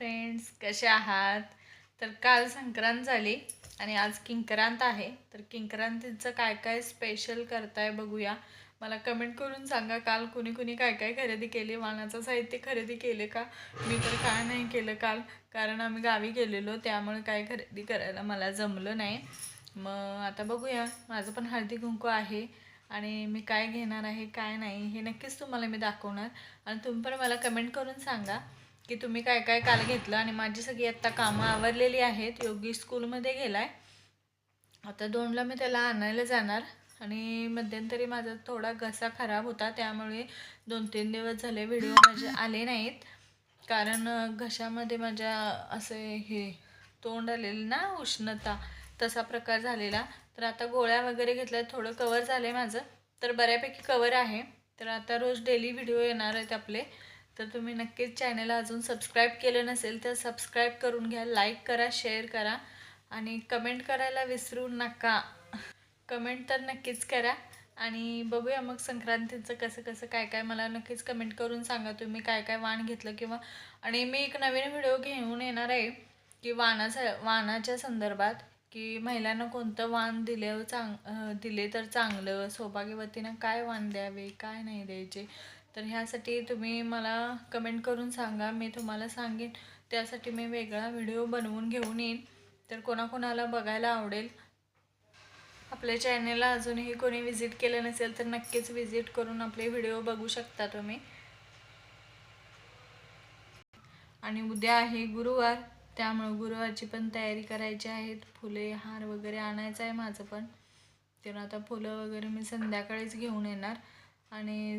Friends कसे आहात? तर काल संक्रांत झाली आणि आज किंक्रांत आहे. तर किंक्रांतीचं काय काय स्पेशल करताय बघूया. मला कमेंट करून सांगा काल कुणी कुणी काय काय खरेदी केली? वाणाचं साहित्य खरेदी केले का? मी तर काय नाही केलं काल? कारण आम्ही गावी गेलेलो त्यामुळे काय खरेदी करायला मला जमलं नाही. मग आता बघूया. माझं पण हळदी कुंकू आहे आणि मी काय घेणार आहे काय नाही हे नक्कीच तुम्हाला मी दाखवणार. आणि तुम्ही पण मला कमेंट करून सांगा. की तुम्ही काय काय काल घेतलं आणि माझी सगळी आत्ता कामं आवरलेली आहेत. योगी स्कूलमध्ये गेला आहे आता दोनला मी त्याला आणायला जाणार आणि मध्यंतरी माझा थोडा घसा खराब होता त्यामुळे दोन तीन दिवस झाले व्हिडिओ माझे आले नाहीत. कारण घशामध्ये माझ्या असे हे तोंड आलेलं ना उष्णता तसा प्रकार झालेला. तर आता गोळ्या वगैरे घेतल्या थोडं कवर झालं आहे माझं. तर बऱ्यापैकी कवर आहे. तर आता रोज डेली व्हिडिओ येणार आहेत आपले. तर तुम्ही नक्कीच चॅनलला अजून सबस्क्राईब केलं नसेल तर सबस्क्राईब करून घ्या लाईक करा शेअर करा आणि कमेंट करायला विसरू नका. कमेंट तर नक्कीच करा आणि बघूया मग संक्रांतीचं कसं कसं काय काय मला नक्कीच कमेंट करून सांगा तुम्ही काय काय वाण घेतलं किंवा आणि मी एक नवीन व्हिडिओ घेऊन येणार आहे की वाणाचा वाणाच्या संदर्भात की महिलांना कोणतं वाण दिले चांग दिले तर चांगलं सौभाग्यवतीनं काय वाण द्यावे काय नाही द्यायचे. तर ह्यासाठी तुम्ही मला कमेंट करून सांगा. मी तुम्हाला सांगेन. त्यासाठी मी वेगळा व्हिडिओ बनवून घेऊन येईन. तर कोणाकोणाला बघायला आवडेल. आपल्या चॅनेलला अजूनही कोणी व्हिजिट केलं नसेल तर नक्कीच व्हिजिट करून आपले व्हिडिओ बघू शकता तुम्ही. आणि उद्या आहे गुरुवार. त्यामुळं गुरुवारची पण तयारी करायची आहेत फुले हार वगैरे आणायचं आहे माझं पण. तर आता फुलं वगैरे मी संध्याकाळीच घेऊन येणार. आणि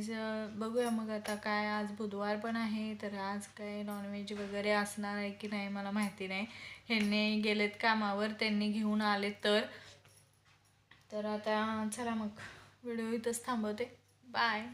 बघूया मग आता काय आज बुधवार पण आहे तर आज काय नॉनव्हेज वगैरे असणार आहे की नाही मला माहिती नाही. ह्यांनी गेलेत कामावर त्यांनी घेऊन आले तर. तर आता चला मग व्हिडिओ इथंच थांबवते. बाय